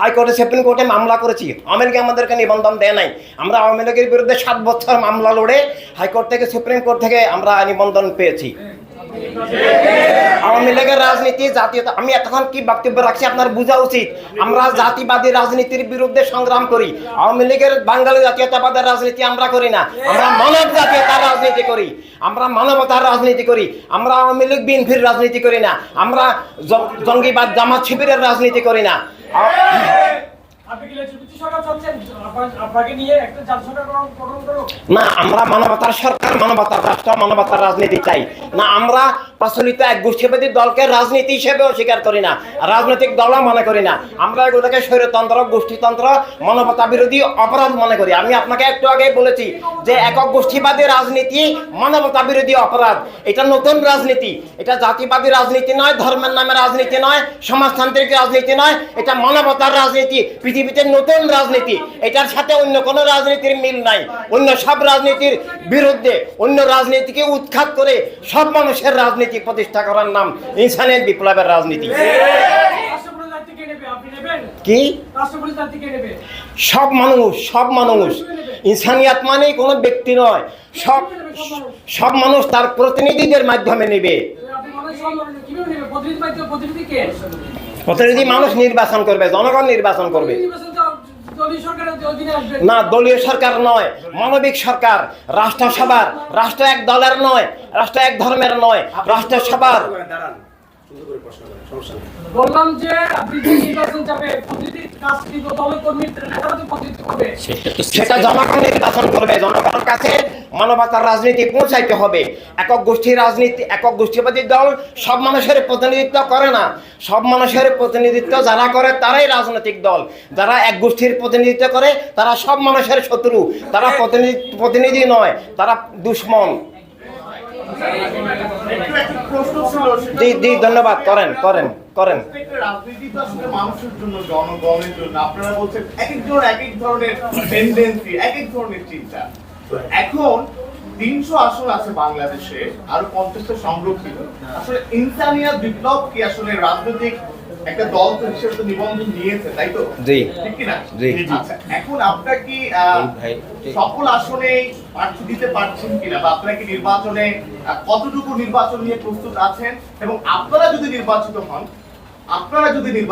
হাইকোর্টে সুপ্রিম কোর্টে মামলা করেছি। আওয়ামী লীগ আমাদেরকে নিবন্ধন দেয় নাই। আমরা আওয়ামী লীগের বিরুদ্ধে সাত বছর মামলা লড়ে হাইকোর্ট থেকে সুপ্রিম কোর্ট থেকে আমরা নিবন্ধন পেয়েছি। আওয়ামী লীগের রাজনীতি, জাতীয়তা, আমি এতক্ষণ কি বক্তব্য রাখছি আপনার বোঝা উচিত। আমরা জাতিবাদী রাজনীতির বিরুদ্ধে সংগ্রাম করি। আওয়ামী লীগের বাঙালি জাতীয়তাবাদের রাজনীতি আমরা করি না। আমরা মানব জাতীয়তার রাজনীতি করি। আমরা মানবতার রাজনীতি করি। আমরা আওয়ামী লীগ বিএনপির রাজনীতি করি না। আমরা জঙ্গিবাদ জামাত শিবিরের রাজনীতি করি না। না আমরা মানবতার সরকার মানবতার রাষ্ট্র মানবতার রাজনীতি চাই। না আমরা প্রচলিত এক গোষ্ঠীবাদী দলকে রাজনীতি হিসেবে অস্বীকার করি না, রাজনৈতিক দলও মনে করি না। আমরা এগুলোকে স্বৈরতন্ত্র, গোষ্ঠীতন্ত্র, মানবতা বিরোধী অপরাধ মনে করি। আমি আপনাকে একটু আগে বলেছি যে একক গোষ্ঠীবাদী রাজনীতি মানবতা বিরোধী অপরাধ। এটা নতুন রাজনীতি। এটা জাতিবাদী রাজনীতি নয়, ধর্মের নামে রাজনীতি নয়, সমাজতান্ত্রিক রাজনীতি নয়, এটা মানবতার রাজনীতি। পৃথিবীতে নতুন রাজনীতি। এটার সাথে অন্য কোনো রাজনীতির মিল নাই। অন্য সব রাজনীতির বিরুদ্ধে অন্য রাজনীতিকে উৎখাত করে সব মানুষের রাজনীতি প্রতিষ্ঠা করার নাম ইনসানের বিপ্লবের রাজনীতি। কে? সব মানুষ সব মানুষ। ইনসানিয়াত মানে কোনো ব্যক্তি নয়। সব সব মানুষ। তার প্রতিনিধিদের মাধ্যমে নেবে। প্রতিনিধি মানুষ নির্বাচন করবে জনগণ নির্বাচন করবে। না দলীয় সরকার নয় মানবিক সরকার রাষ্ট্রসভার রাষ্ট্র এক দলের নয় রাষ্ট্র এক ধর্মের নয় রাষ্ট্রসভার। বললাম যে আপনি নির্বাচন যাবে সেটা জনগণ নির্বাচন করবে, জনগণের কাছে মানবতার রাজনীতি পৌঁছাইতে হবে। একক গোষ্ঠী রাজনীতি, একক গোষ্ঠীবাদী দল সব মানুষের প্রতিনিধিত্ব করে না। সব মানুষের প্রতিনিধিত্ব যারা করে, তারাই রাজনৈতিক দল। যারা এক গোষ্ঠীর প্রতিনিধিত্ব করে, তারা সব মানুষের শত্রু। তারা প্রতিনিধি প্রতিনিধি নয়, তারা দুশ্মন। জি জি ধন্যবাদ করেন করেন করেন। রাজনীতি তো আসলে মানুষের জন্য জনগণের জন্য। আপনারা বলছেন এক একজন এক এক ধরনের টেন্ডেন্সি এক এক ধরনের চিন্তা। তো এখন তিনশো আসন আছে বাংলাদেশে আরও পঞ্চাশটা সংরক্ষিত। আসলে ইনসানিয়া বিপ্লব কি আসলে রাজনৈতিক একটা দল তো হিসেবে তো নিবন্ধন নিয়েছে তাই তো? জি। ঠিক কি না জি। আচ্ছা এখন আপনার কি সকল আসনে প্রার্থী দিতে পারছেন কিনা? বা আপনারা কি নির্বাচনে কতটুকু নির্বাচন নিয়ে প্রস্তুত আছেন? এবং আপনারা যদি নির্বাচিত হন আপনারা যদি